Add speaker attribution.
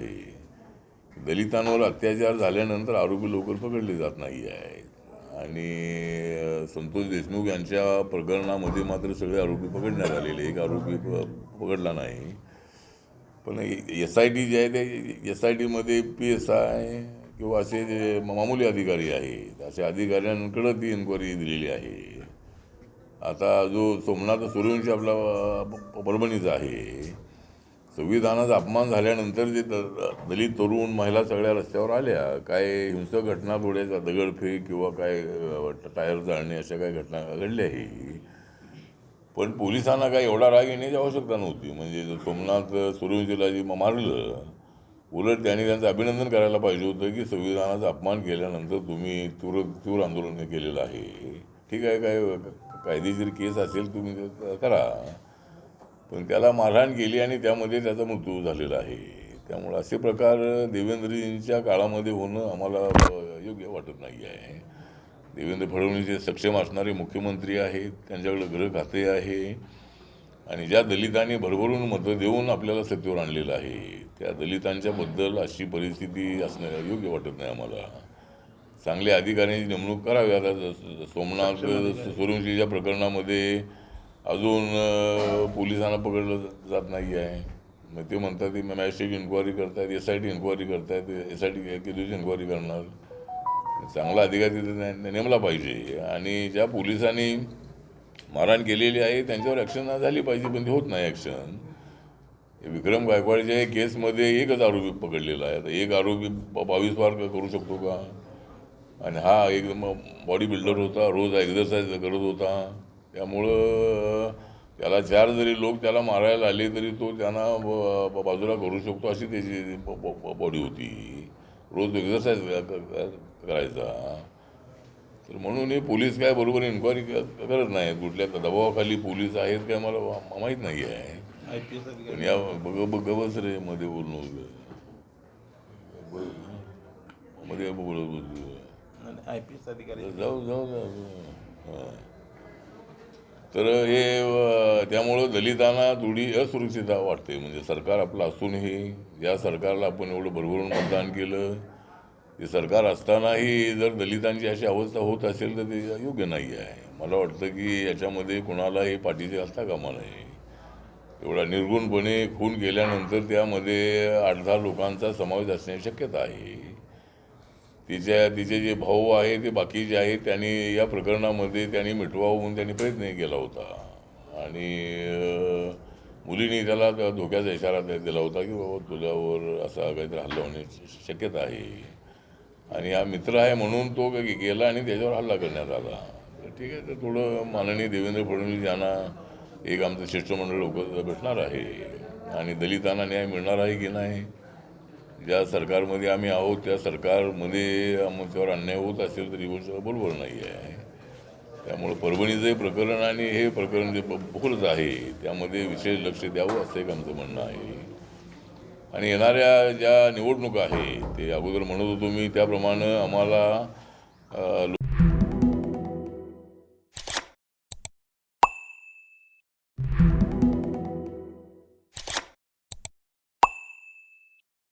Speaker 1: आहे. दलितांवर अत्याचार झाल्यानंतर आरोपी लवकर पकडले जात नाही आहेत. आणि संतोष देशमुख यांच्या प्रकरणामध्ये मात्र सगळे आरोपी पकडण्यात आलेले एक आरोपी पकडला नाही. पण एस आय टी जे आहे ते एस आय टीमध्ये पी एस आय किंवा असे जे मामूली अधिकारी आहेत अशा अधिकाऱ्यांकडं ती इन्क्वायरी दिलेली आहे. आता जो सोमनाथ सूर्यवंशी आपला परभणीचा आहे संविधानाचा अपमान झाल्यानंतर जे दलित तरुण महिला सगळ्या रस्त्यावर आल्या काय हिंसक घटना थोड्या दगडफेक किंवा काय टायर जाळणे अशा काही घटना घडल्याही. पण पोलिसांना काय एवढा राग येण्याची आवश्यकता नव्हती. म्हणजे सोमनाथ सूर्यवंशीला जे मारलं उलट त्यांनी त्यांचं अभिनंदन करायला पाहिजे होतं की संविधानाचा अपमान केल्यानंतर तुम्ही तीव्र तीव्र आंदोलन केलेलं आहे. ठीक आहे काय कायदेशीर केस असेल तुम्ही करा. पण त्याला मारहाण केली आणि त्यामध्ये त्याचा मृत्यू झालेला आहे. त्यामुळे असे प्रकार देवेंद्रजींच्या काळामध्ये होणं आम्हाला योग्य वाटत नाही आहे. देवेंद्र फडणवीस हे सक्षम असणारे मुख्यमंत्री आहेत त्यांच्याकडे गृह खाते आहे आणि ज्या दलितांनी भरभरून मतं देऊन आपल्याला सत्तेवर आणलेलं आहे त्या दलितांच्या बद्दल अशी परिस्थिती असणं योग्य वाटत नाही आम्हाला. चांगल्या अधिकाऱ्यांची नेमणूक करावी आता सोमनाथ सूर्यवंशीच्या प्रकरणामध्ये अजून पोलिसांना पकडलं जात नाही आहे. मग ते म्हणतात की मॅजिस्ट्रेट इन्क्वायरी करतायत एस आय टी इन्क्वायरी करतायत एस आय टी किती दिवशी इन्क्वायरी करणार. चांगला अधिकारी तिथे नेमला पाहिजे. आणि ज्या पोलिसांनी मारहाण केलेली आहे त्यांच्यावर ॲक्शन झाली पाहिजे पण ते होत नाही ॲक्शन विक्रम गायकवाडच्या केसमध्ये एकच आरोपी पकडलेला आहे. आता एक आरोपी बावीस वार करू शकतो का? आणि हा एक बॉडी बिल्डर होता रोज एक्झरसाईज करत होता. त्यामुळं त्याला चार जरी लोक त्याला मारायला आले तरी तो त्यांना ब- बाजूला करू शकतो अशी त्याची बॉडी होती. रोज एक्झरसाईज करायचा. तर म्हणून हे पोलीस काय बरोबर इन्क्वायरी करत नाहीत. कुठल्या दबावाखाली पोलीस आहेत काय मला माहीत नाही आहे. पण या बघ बघ बस रे मध्ये बोलणं होतं. मध्ये बोलत होती.
Speaker 2: आय पी एस अधिकारी.
Speaker 1: जाऊ जाऊ जाऊ. हां. तर हे त्यामुळं दलितांना थोडी असुरक्षितता वाटते. म्हणजे सरकार आपलं असूनही या सरकारला आपण एवढं भरभरून मतदान केलं ते सरकार असतानाही जर दलितांची अशी अवस्था होत असेल तर ते योग्य नाही आहे. मला वाटतं की याच्यामध्ये कुणालाही पाठीचे असता कामा नये. एवढा निर्गुणपणे खून केल्यानंतर त्यामध्ये आठ दहा लोकांचा समावेश असण्याची शक्यता आहे. तिच्या तिचे जे भाऊ आहे ते बाकी जे आहेत त्यांनी या प्रकरणामध्ये त्यांनी मिटवावं म्हणून त्यांनी प्रयत्न केला होता. आणि मुलीने त्याला त्या धोक्याचा इशारा दिला होता की बाबा तुझ्यावर असा काहीतरी हल्ला होण्याची शक्यता आहे. आणि हा मित्र आहे म्हणून तो गे- गेला आणि त्याच्यावर हल्ला करण्यात आला. तर ठीक आहे तर थोडं माननीय देवेंद्र फडणवीस यांना एक आमचं शिष्टमंडळ लोक भेटणार आहे. आणि दलितांना न्याय मिळणार आहे की नाही ज्या सरकारमध्ये आम्ही आहोत त्या सरकारमध्ये आमच्यावर अन्याय होत असेल तर ही गोष्ट बरोबर नाही आहे. त्यामुळं परभणीचं हे प्रकरण आणि हे प्रकरण जे बोलत आहे त्यामध्ये विशेष लक्ष द्यावं असं एक आमचं म्हणणं आहे. आणि येणाऱ्या ज्या निवडणुका आहे ते अगोदर म्हणत होतो मी त्याप्रमाणे आम्हाला